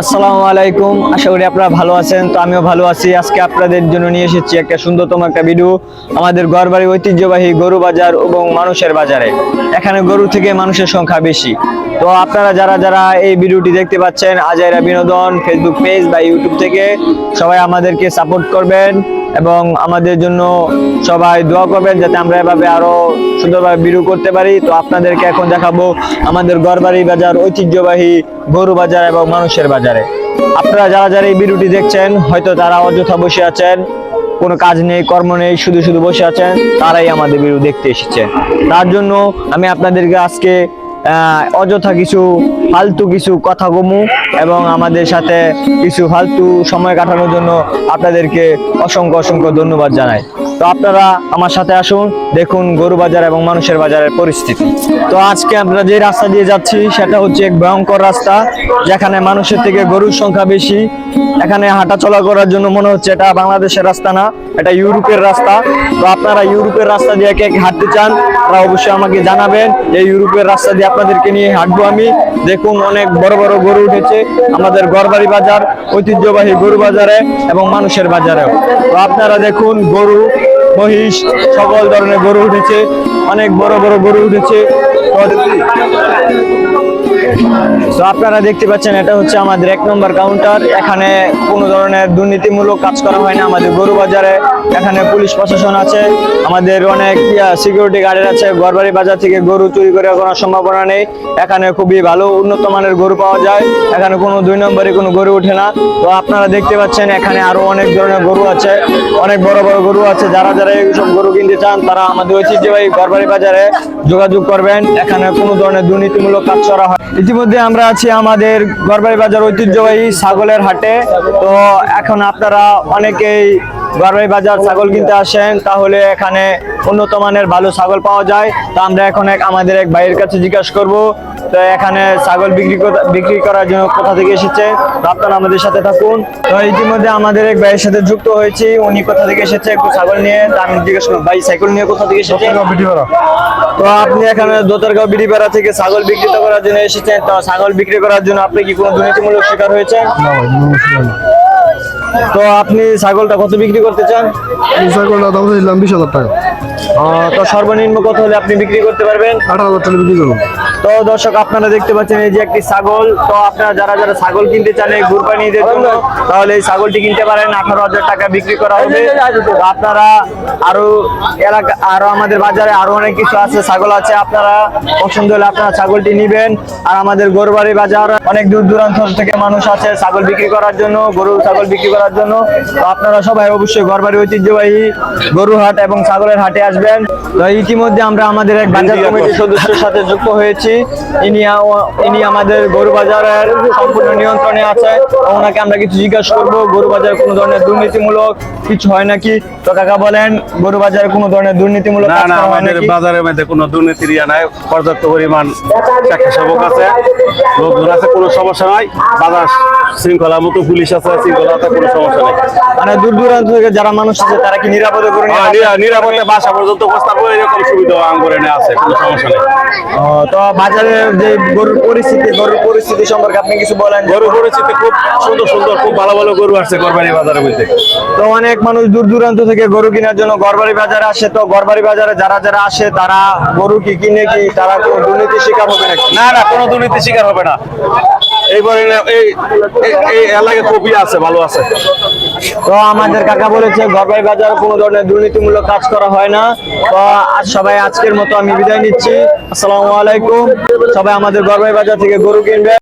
আসসালামু আলাইকুম। আশা করি আপনারা ভালো আছেন, তো আমিও ভালো আছি। আজকে আপনাদের জন্য নিয়ে এসেছি একটা সুন্দরতম একটা ভিডিও আমাদের গড়বাড়ি ঐতিহ্যবাহী গরু বাজার এবং মানুষের বাজারে। এখানে গরু থেকে মানুষের সংখ্যা বেশি। তো আপনারা যারা যারা এই ভিডিওটি দেখতে পাচ্ছেন, আজাইরা বিনোদন ফেসবুক পেজ বা ইউটিউব থেকে, সবাই আমাদেরকে সাপোর্ট করবেন। এবং আমাদের জন্য সবাই দোয়া করবেন যাতে আমরা এভাবে আরও সুন্দরভাবে বিরু করতে পারি। তো আপনাদেরকে এখন দেখাবো আমাদের গড়বাড়ি বাজার ঐতিহ্যবাহী গরু বাজার এবং মানুষের বাজারে। আপনারা যারা যারা এই বিরুটি দেখছেন, হয়তো তারা অযথা বসে আছেন, কোনো কাজ নেই, কর্ম নেই, শুধু শুধু বসে আছেন, তারাই আমাদের ভিডিও দেখতে এসেছে। তার জন্য আমি আপনাদেরকে আজকে অযথা কিছু ফালতু কিছু কথা কমু এবং আমাদের সাথে কিছু ফালতু সময় কাটানোর জন্য আপনাদেরকে অসংখ্য অসংখ্য ধন্যবাদ জানাই। তো আপনারা আমার সাথে আসুন, দেখুন গরু বাজার এবং মানুষের বাজারের পরিস্থিতি। তো আজকে আমরা যে রাস্তা দিয়ে যাচ্ছি, সেটা হচ্ছে এক ভয়ঙ্কর রাস্তা, যেখানে মানুষের থেকে গরুর সংখ্যা বেশি। এখানে হাঁটা চলা করার জন্য মনে হচ্ছে এটা বাংলাদেশের রাস্তা না, এটা ইউরোপের রাস্তা। তো আপনারা ইউরোপের রাস্তা দিয়ে কে হাঁটতে চান, তারা অবশ্যই আমাকে জানাবেন এই ইউরোপের রাস্তা দিয়ে আপনাদেরকে নিয়ে হাঁটবো আমি। দেখুন, অনেক বড় বড় গরু উঠেছে আমাদের গড়বাড়ি বাজার, ঐতিহ্যবাহী গরু বাজারে এবং মানুষের বাজারেও। তো আপনারা দেখুন, গরু, মহিষ, সকল ধরনের গরু উঠেছে। অনেক বড় বড় গরু উঠেছে। তো আপনারা দেখতে পাচ্ছেন, এটা হচ্ছে আমাদের এক নম্বর কাউন্টার এখানে কোনো ধরনের দুর্নীতিমূলক কাজ করা হয় না। আমাদের গরু বাজারে এখানে পুলিশ প্রশাসন আছে। আমাদের অনেক সিকিউরিটি গার্ডের আছে। গড়বাড়ি বাজার থেকে গরু চুরি করে কোনো সম্ভাবনা নেই। এখানে খুবই ভালো উন্নত মানের গরু পাওয়া যায়। এখানে কোনো দুই নম্বরে কোনো গরু ওঠে না। তো আপনারা দেখতে পাচ্ছেন, এখানে আরও অনেক ধরনের গরু আছে। অনেক বড় বড় গরু আছে। যারা যারা এইসব গরু কিনতে চান, তারা আমাদের ঐতিহ্যবাহী গড়বাড়ি বাজারে যোগাযোগ করবেন। এখানে কোনো ধরনের দুর্নীতিমূলক কাজ করা হয়। ইতিমধ্যে আমরা আছি আমাদের গরবাই বাজার ঐতিহ্যবাহী ছাগলের হাটে। তো এখন আপনারা অনেকেই গড়বাড়ি বাজার ছাগল কিনতে আসেন তাহলে এখানে উন্নত মানের ভালো ছাগল পাওয়া যায়। তো আমরা এখন এক আমাদের এক ভাইয়ের কাছে জিজ্ঞাসা করব তো এখানে ছাগল বিক্রি বিক্রি করার জন্য কোথা থেকে এসেছে? আপনারা আমাদের সাথে থাকুন। তো ইতিমধ্যে আমাদের এক ভাইয়ের সাথে যুক্ত হয়েছি উনি কোথা থেকে এসেছে একটু ছাগল নিয়ে তা আমি জিজ্ঞেস করব ভাই সাইকেল নিয়ে কোথা থেকে এসেছে? তো আপনি এখানে দোতারগাঁও বিড়িপাড়া থেকে ছাগল বিক্রি করার জন্য এসেছেন তো ছাগল বিক্রি করার জন্য আপনি কি কোনো দুর্নীতিমূলক শিকার হয়েছে তো আপনি ছাগলটা কত বিক্রি করতে চান? ছাগলটা দাম দিলাম বিশ হাজার টাকা। তো সর্বনিম্ন কত হলে আপনি বিক্রি করতে পারবেন? আঠারো হাজার টাকা বিক্রি করব। তো দর্শক আপনারা দেখতে পাচ্ছেন এই যে একটি ছাগল। তো আপনারা যারা যারা ছাগল কিনতে চান এই কুরবানিদের জন্য তাহলে এই ছাগলটি কিনতে পারেন। আঠারো হাজার টাকা বিক্রি করা হবে। আপনারা আরও এলাকা আরও আমাদের বাজারে আরও অনেক কিছু আছে ছাগল আছে। আপনারা পছন্দ হলে আপনারা ছাগলটি নিবেন। আর আমাদের গরুবাড়ি বাজার অনেক দূর দূরান্ত থেকে মানুষ আছে ছাগল বিক্রি করার জন্য গরু ছাগল বিক্রি করার জন্য। তো আপনারা সবাই অবশ্যই গরবাড়ি ঐতিহ্যবাহী গরু হাট এবং ছাগলের হাটে আসবেন। তো ইতিমধ্যে আমরা আমাদের এক বাজার কমিটির সদস্যের সাথে যুক্ত হয়েছি। ইনি ইনি আমাদের গরু বাজারের সম্পূর্ণ নিয়ন্ত্রণে আছে। ওনাকে আমরা কিছু জিজ্ঞাসা করব গরু বাজার কোনো ধরনের দুর্নীতিমূলক কিছু হয় নাকি? তো কাকা বলেন গরু বাজারে কোনো ধরনের দুর্নীতিমূলক না না আমাদের বাজারের মধ্যে কোনো দুর্নীতির ইয়া নাই। পর্যাপ্ত পরিমাণ স্বেচ্ছাসেবক আছে। লোকজন আছে কোনো সমস্যা নাই। বাজার শৃঙ্খলা মতো পুলিশ আছে শৃঙ্খলা আছে কোনো সমস্যা নেই। মানে দূর দূরান্ত থেকে যারা মানুষ আছে তারা কি নিরাপদে করে হ্যাঁ, নিরাপদে বাসা পর্যন্ত উপস্থাপন এরকম সুবিধা আঙ্গুরে আছে কোনো সমস্যা নেই। তো বাজারে যে গরুর পরিস্থিতি গরুর পরিস্থিতি সম্পর্কে আপনি কিছু বলেন? গরুর পরিস্থিতি খুব সুন্দর সুন্দর খুব ভালো ভালো গরু আসছে কোরবানি বাজারের মধ্যে তো অনেক মানুষ দূর দূরান্ত থেকে গরু কেনার জন্য গড়বাড়ি বাজারে আসে তো গড়বাড়ি বাজারে যারা যারা আসে তারা গরু কি কিনে কি তারা কোনো দুর্নীতি শিকার হবে নাকি? না না কোনো দুর্নীতি শিকার হবে না। এইবারে এই এলাকায় কপি আছে, ভালো আছে। তো আমাদের কাকা বলেছে ঘরবাই বাজার কোনো ধরনের দুর্নীতিমূলক কাজ করা হয় না। তো সবাই আজকের মতো আমি বিদায় নিচ্ছি। আসসালামু আলাইকুম। সবাই আমাদের ঘরবাই বাজার থেকে গরু কিনবে।